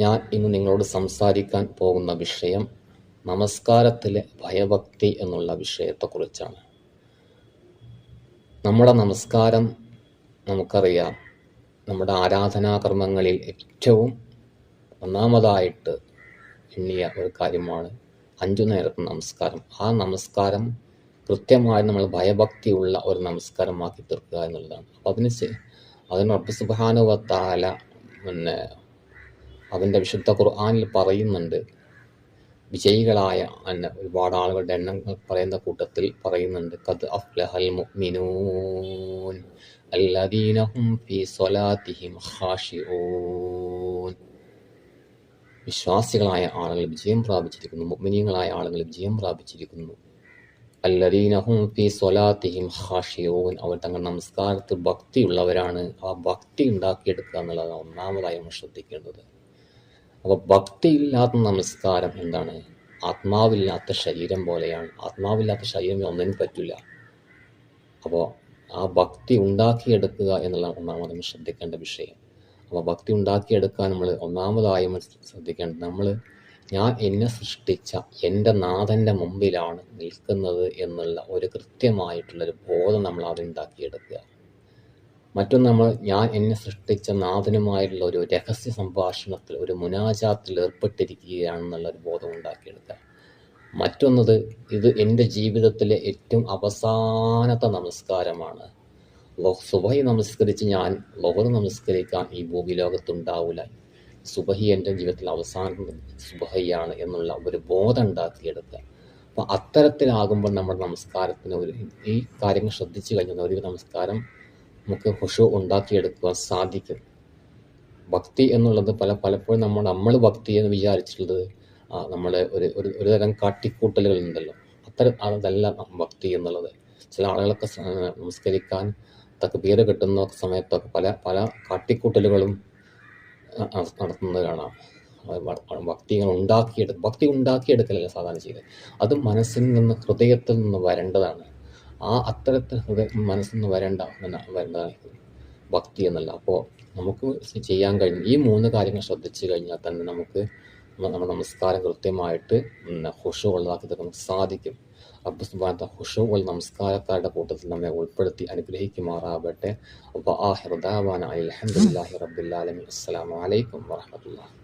ഞാൻ ഇന്ന് നിങ്ങളോട് സംസാരിക്കാൻ പോകുന്ന വിഷയം നമസ്കാരത്തിലെ ഭയഭക്തി എന്നുള്ള വിഷയത്തെക്കുറിച്ചാണ്. നമ്മുടെ നമസ്കാരം നമുക്കറിയാം. നമ്മുടെ ആരാധനാകർമ്മങ്ങളിൽ ഏറ്റവും ഒന്നാമതായിട്ട് എണ്ണിയ ഒരു കാര്യമാണ് അഞ്ചു നേരത്തെ നമസ്കാരം. ആ നമസ്കാരം കൃത്യമായി നമ്മൾ ഭയഭക്തിയുള്ള ഒരു നമസ്കാരമാക്കി തീർക്കുക എന്നുള്ളതാണ്. അപ്പം അതിന് ശേ- അതിന് റബ്ബ് സുബാനുവത്താല പിന്നെ അവന്റെ വിശുദ്ധ ഖുർആാനിൽ പറയുന്നുണ്ട്. വിജയികളായ അന്ന ഒരുപാട് ആളുകളുടെ എണ്ണങ്ങൾ പറയുന്ന കൂട്ടത്തിൽ പറയുന്നുണ്ട്. കത് അഫ്ലഹൽ മുഅ്മിനൂൻ ഫീ സ്വലാത്തിഹിം വിശ്വാസികളായ ആളുകൾ വിജയം പ്രാപിച്ചിരിക്കുന്നു. മുഅ്മിനീങ്ങളായ ആളുകൾ വിജയം പ്രാപിച്ചിരിക്കുന്നു. അല്ലദീനഹും ഫീ സ്വലാത്തിഹിം ഹാഷിയോൻ അവർ തങ്ങളുടെ നമസ്കാരത്തിൽ ഭക്തിയുള്ളവരാണ്. ആ ഭക്തി ഉണ്ടാക്കിയെടുക്കുക എന്നുള്ളതാണ് ഒന്നാമതായി നമ്മൾ ശ്രദ്ധിക്കേണ്ടത്. അപ്പോൾ ഭക്തിയില്ലാത്ത നമസ്കാരം എന്താണ്? ആത്മാവില്ലാത്ത ശരീരം പോലെയാണ്. ആത്മാവില്ലാത്ത ശരീരം ഒന്നിനും പറ്റില്ല അപ്പോൾ ആ ഭക്തി ഉണ്ടാക്കിയെടുക്കുക എന്നുള്ള ഒന്നാമത് നമ്മൾ ശ്രദ്ധിക്കേണ്ട വിഷയം. അപ്പോൾ ഭക്തി ഉണ്ടാക്കിയെടുക്കാൻ നമ്മൾ ഒന്നാമതായി ശ്രദ്ധിക്കേണ്ടത് നമ്മൾ ഞാൻ എന്നെ സൃഷ്ടിച്ച എന്റെ നാഥന്റെ മുമ്പിലാണ് നിൽക്കുന്നത് എന്നുള്ള ഒരു കൃത്യമായിട്ടുള്ളൊരു ബോധം നമ്മൾ ആദ്യം ഉണ്ടാക്കിയെടുക്കുക മറ്റൊന്ന് നമ്മൾ ഞാൻ എന്നെ സൃഷ്ടിച്ച നാഥനുമായിട്ടുള്ള ഒരു രഹസ്യ സംഭാഷണത്തിൽ ഒരു മുനാജാത്തിൽ ഏർപ്പെട്ടിരിക്കുകയാണെന്നുള്ള ഒരു ബോധം ഉണ്ടാക്കിയെടുക്കുക. മറ്റൊന്നത് ഇത് എന്റെ ജീവിതത്തിലെ ഏറ്റവും അവസാനത്തെ നമസ്കാരമാണ്. സുബഹി നമസ്കരിച്ച് ഞാൻ ലോഹർ നമസ്കരിക്കാൻ ഈ ഭൂമി ലോകത്തുണ്ടാവില്ല സുബഹി എന്റെ ജീവിതത്തിൽ അവസാനം സുബഹയാണ് എന്നുള്ള ഒരു ബോധം ഉണ്ടാക്കിയെടുക്കുക. അപ്പം അത്തരത്തിലാകുമ്പോൾ നമ്മുടെ നമസ്കാരത്തിന് ഒരു ഈ കാര്യങ്ങൾ ശ്രദ്ധിച്ചു കഴിഞ്ഞാൽ ഒരു നമസ്കാരം നമുക്ക് ഹുഷു ഉണ്ടാക്കിയെടുക്കുവാൻ സാധിക്കും. ഭക്തി എന്നുള്ളത് പല പലപ്പോഴും നമ്മൾ നമ്മൾ ഭക്തി എന്ന് വിചാരിച്ചിട്ടുള്ളത് നമ്മളെ ഒരു ഒരു ഒരു തരം കാട്ടിക്കൂട്ടലുകൾ ഉണ്ടല്ലോ. അത്തരം അതല്ല ഭക്തി എന്നുള്ളത്. ചില ആളുകളൊക്കെ നമസ്കരിക്കാൻ തക്ബീർ കിട്ടുന്ന സമയത്തൊക്കെ പല പല കാട്ടിക്കൂട്ടലുകളും നടത്തുന്നത് കാണാം ഭക്തികൾ ഉണ്ടാക്കിയെടുക്കും ഭക്തി ഉണ്ടാക്കിയെടുക്കലല്ല സാധാരണ ചെയ്ത് അത് മനസ്സിൽ നിന്ന് ഹൃദയത്തിൽ നിന്ന് വരേണ്ടതാണ്. ആ അത്തരത്തിൽ ഹൃദയ മനസ്സിൽ നിന്ന് വരേണ്ട വരേണ്ടതാണ് ഭക്തി എന്നല്ല. അപ്പോൾ നമുക്ക് ചെയ്യാൻ കഴിയും. ഈ മൂന്ന് കാര്യങ്ങൾ ശ്രദ്ധിച്ചു കഴിഞ്ഞാൽ തന്നെ നമുക്ക് നമ്മ- നമ്മുടെ നമസ്കാരം കൃത്യമായിട്ട് ഹുഷു ഉള്ളതാക്കി നമുക്ക് സാധിക്കും. അബ്ബു സുബാനത്തെ ഹുഷു ഉള്ള നമസ്കാരക്കാരുടെ കൂട്ടത്തിൽ നമ്മെ ഉൾപ്പെടുത്തി അനുഗ്രഹിക്കുമാറാവട്ടെ അപ്പോൾ ആ ഹൃദാവാന അലഹമുല്ലാഹി റബുല്ലാലമി അസ്സാം വലൈക്കും വറഹമത്തുള്ള